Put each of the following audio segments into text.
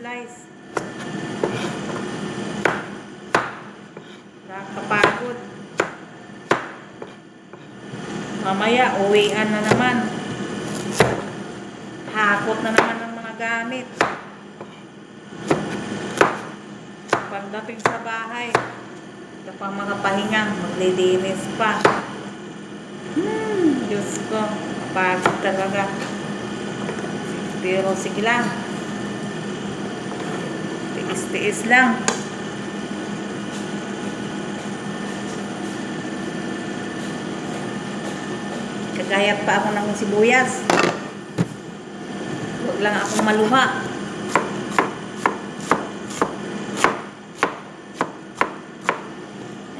slice. Nakakapagod. Mamaya, uwian na naman. Hakot na naman ng mga gamit. Pagdating sa bahay, ito pa makapahinga, maglilinis pa. Hmm, Diyos ko, kapagod talaga. Pero sige lang. Tiis-tiis lang. Kagayat pa ako ng sibuyas. Huwag lang akong maluha.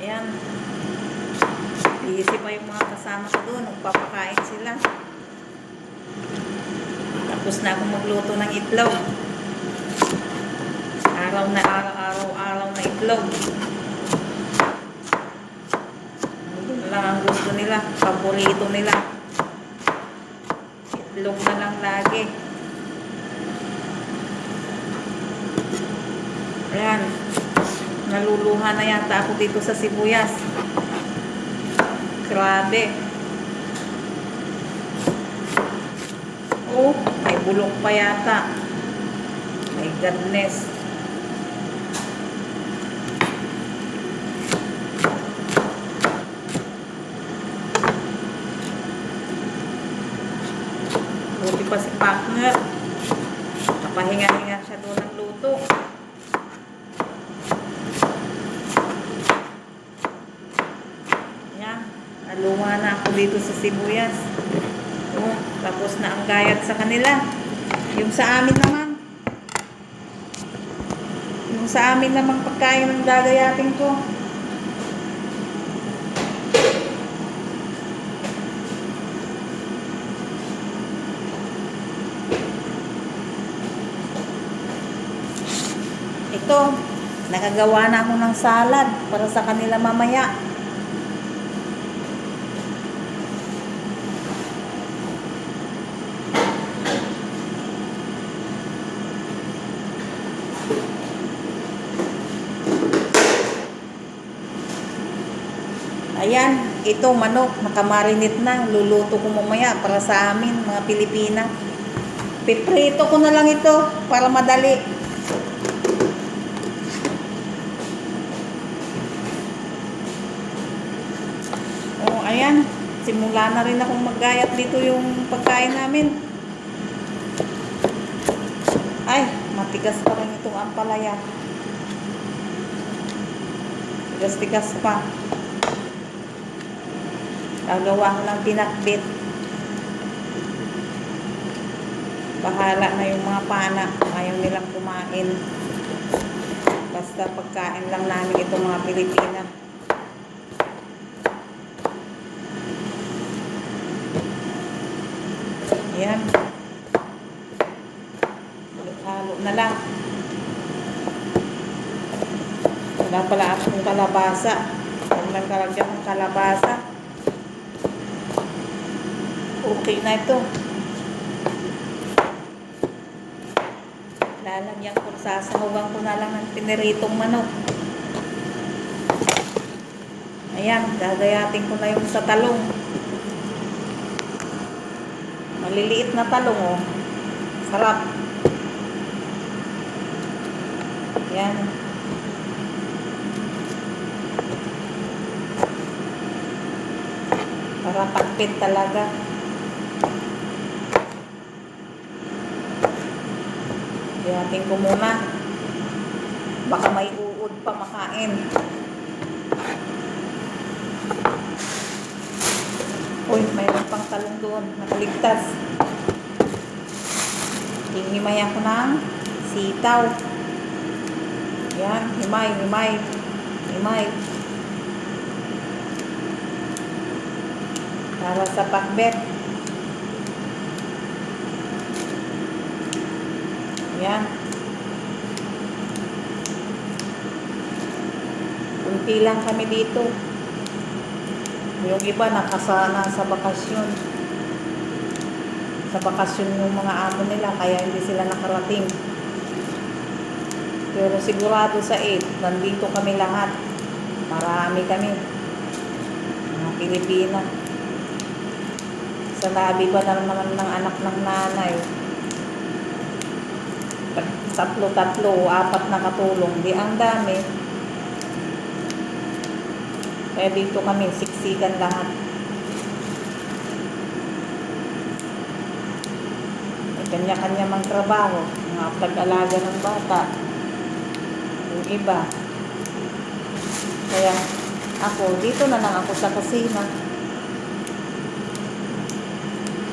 Ayan. Busy pa yung mga kasama ko doon. Nagpapakain sila. Tapos na akong magluto ng itlog. Araw na araw, araw, araw na itlog. Lang ang gusto nila. Paborito nila. Itlog na lang lagi. Ayan. Naluluha na yata ako dito sa sibuyas. Grabe. Oh, may bulok pa yata. My goodness. Pa si partner. Kapahinga-hinga siya doon ng luto. Yan. Naluha na ako dito sa sibuyas. Oh, tapos na ang gayat sa kanila. Yung sa amin naman. Yung sa amin namang pagkain ng gagayatin ko. Ito, nakagawa na ako ng salad para sa kanila mamaya. Ayan, ito manok, nakamarinate na. Luluto ko mamaya para sa amin, mga Pilipina. Piprito ko na lang ito para madali. Oh, ayan. Simula na rin akong maggayat dito yung pagkain namin. Ay, matigas pa rin itong ampalaya. Tigas-tigas pa. Gagawa ko ng pinakbit. Bahala na yung mga pana. Ayaw nilang kumain. Basta pagkain lang namin itong mga Pilipina. Ayan. Halo na lang. Wala pala akong kalabasa. Huwag lang kalagyan ng kalabasa. Okay na ito. Lalagyan ko, sasahugan ko na lang ng piniritong manok. Ayan, gagayatin ko na yung sa talong. Maliliit na talong, oh. Sarap. Yan. Para pagpit talaga. Gayatin ko muna. Baka may uod pa makain. Uy, mayroon pang talong doon. Nakaligtas. Hihimay ako ng sitaw. Yan, himay, himay. Himay. Para sa pakbet. Yan. Kunti lang kami dito. Yung iba nakasana sa bakasyon. Sa bakasyon yung mga amo nila, kaya hindi sila nakarating. Pero sigurado sa 8, nandito kami lahat. Marami kami. Mga Pilipino. Sa labi ba na naman ng anak ng nanay? Tatlo-tatlo, apat na katulong. Di ang dami. Kaya dito kami, siksikan lahat. Kanya-kanya mang trabaho. Mga pag-alaga ng bata. Yung iba. Kaya ako, dito na lang ako sa kusina.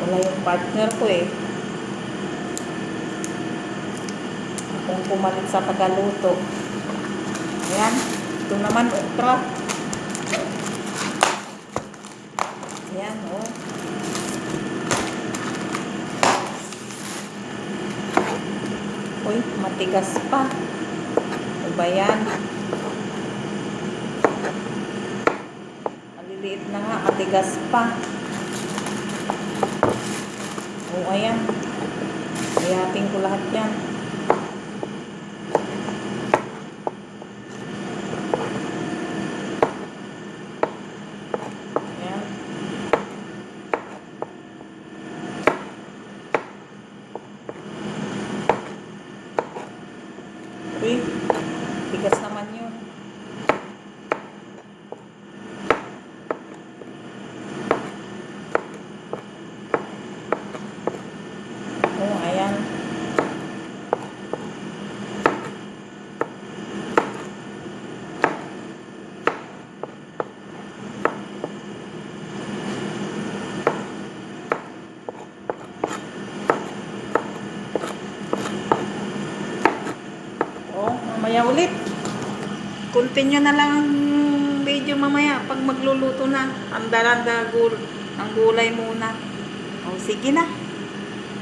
Wala yung partner ko eh. Akong pumalit sa tagaluto. Ayan. Ito naman, okra. Ayan, oh. Uy, matigas pa. Ano ba yan? Maliliit na nga, matigas pa. Oh, ayan. Iyating ko lahat yan. Ayan. Uy, tigas naman yun. Oh, ayan. Oh, mamaya ulit. Continue na lang ang video mamaya pag magluluto na. Ang daranda gul ang gulay muna. Oh, sige na.